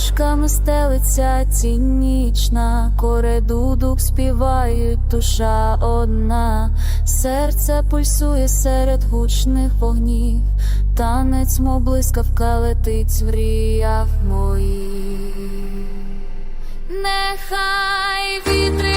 Стежками стелиться тінь нічна, коредудок співають душа одна, серце пульсує серед гучних вогнів, танець, мов блискавка летить в ріях моїх. Нехай вітри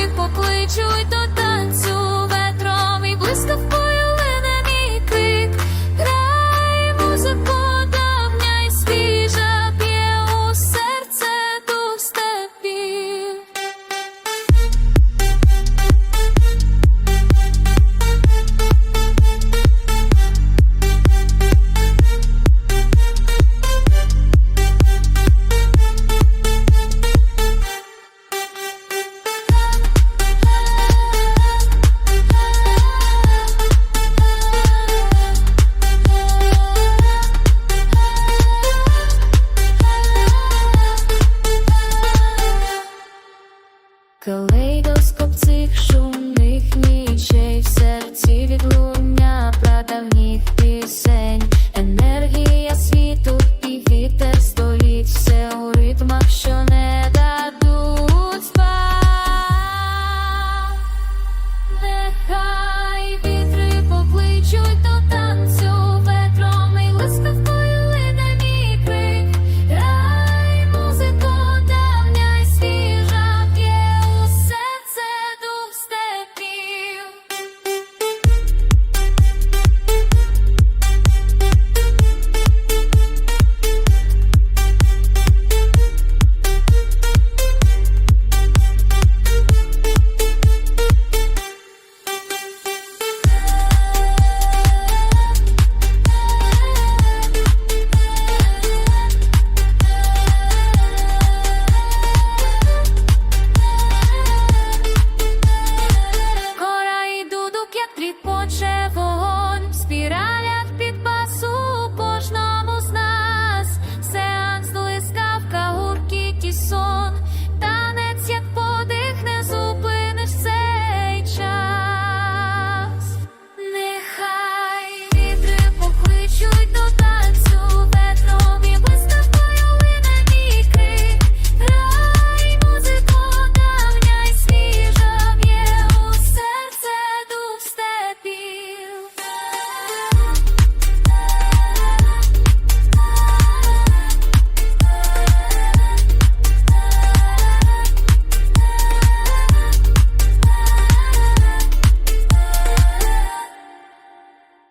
Galatians. noche.